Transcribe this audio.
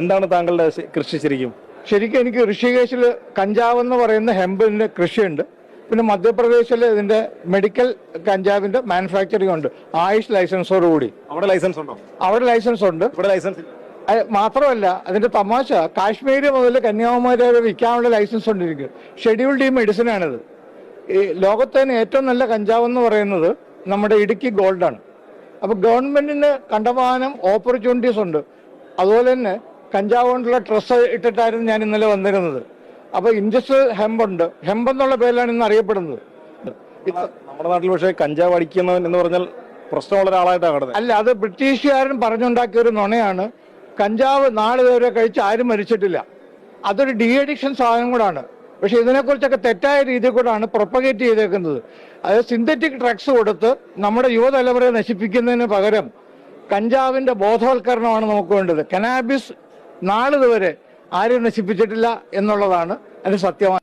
എന്താണ് താങ്കളുടെ കൃഷി ശരിക്കും? ശരിക്കും എനിക്ക് ഋഷികേശിൽ കഞ്ചാവ് എന്ന് പറയുന്ന ഹെമ്പിന്റെ കൃഷിയുണ്ട്. പിന്നെ മധ്യപ്രദേശിൽ ഇതിന്റെ മെഡിക്കൽ കഞ്ചാവിന്റെ മാനുഫാക്ചറിംഗ് ഉണ്ട്. ആയുഷ് ലൈസൻസോട് കൂടി. അവിടെ ലൈസൻസ് ഉണ്ടോ? അവിടെ ലൈസൻസ് ഉണ്ട്. ഇവിടെ ലൈസൻസ് മാത്രമല്ല അതിന്റെ തമാശ കാശ്മീർ മുതൽ കന്യാകുമാരി വരെ വിൽക്കാനുള്ള ലൈസൻസ് ഉണ്ട് എനിക്ക് ഷെഡ്യൂൾഡ് ഈ മെഡിസിൻ ആണിത് ഈ ലോകത്തെ തന്നെ ഏറ്റവും നല്ല കഞ്ചാവ് എന്ന് പറയുന്നത് നമ്മുടെ ഇടുക്കി ഗോൾഡാണ്. അപ്പോൾ ഗവൺമെന്റിന് കണ്ടമാനം ഓപ്പർച്യൂണിറ്റീസ് ഉണ്ട്. അതുപോലെ തന്നെ കഞ്ചാവ് കൊണ്ടുള്ള ഡ്രസ്സ് ഇട്ടിട്ടായിരുന്നു ഞാൻ ഇന്നലെ വന്നിരുന്നത്. അപ്പൊ ഇൻഡസ്ട്രിയൽ ഹെമ്പുണ്ട്. ഹെമ്പ് എന്നുള്ള പേരിലാണ് ഇന്ന് അറിയപ്പെടുന്നത്. നമ്മുടെ നാട്ടിൽ പക്ഷേ കഞ്ചാവ് അടിക്കുന്നവൻ എന്ന് പറഞ്ഞാൽ പ്രശ്നമുള്ള ഒരാളായിട്ടാണ് കടന്നത് അല്ല അത് ബ്രിട്ടീഷുകാരൻ പറഞ്ഞുണ്ടാക്കിയ ഒരു നുണയാണ്. കഞ്ചാവ് നാളെ വരെ കഴിച്ച് ആരും മരിച്ചിട്ടില്ല. അതൊരു ഡി അഡിക്ഷൻ സാധനം കൂടാണ്. പക്ഷെ ഇതിനെക്കുറിച്ചൊക്കെ തെറ്റായ രീതിയിൽ കൂടാണ് പ്രൊപ്പഗേറ്റ് ചെയ്തേക്കുന്നത്. അതായത് സിന്തറ്റിക് ഡ്രഗ്സ് കൊടുത്ത് നമ്മുടെ യുവതലമുറയെ നശിപ്പിക്കുന്നതിന് പകരം കഞ്ചാവിന്റെ ബോധവൽക്കരണമാണ് നമുക്ക് വേണ്ടത്. കനാബിസ് നാളിതുവരെ ആരും നശിപ്പിച്ചിട്ടില്ല എന്നുള്ളതാണ് അതിന് സത്യമായ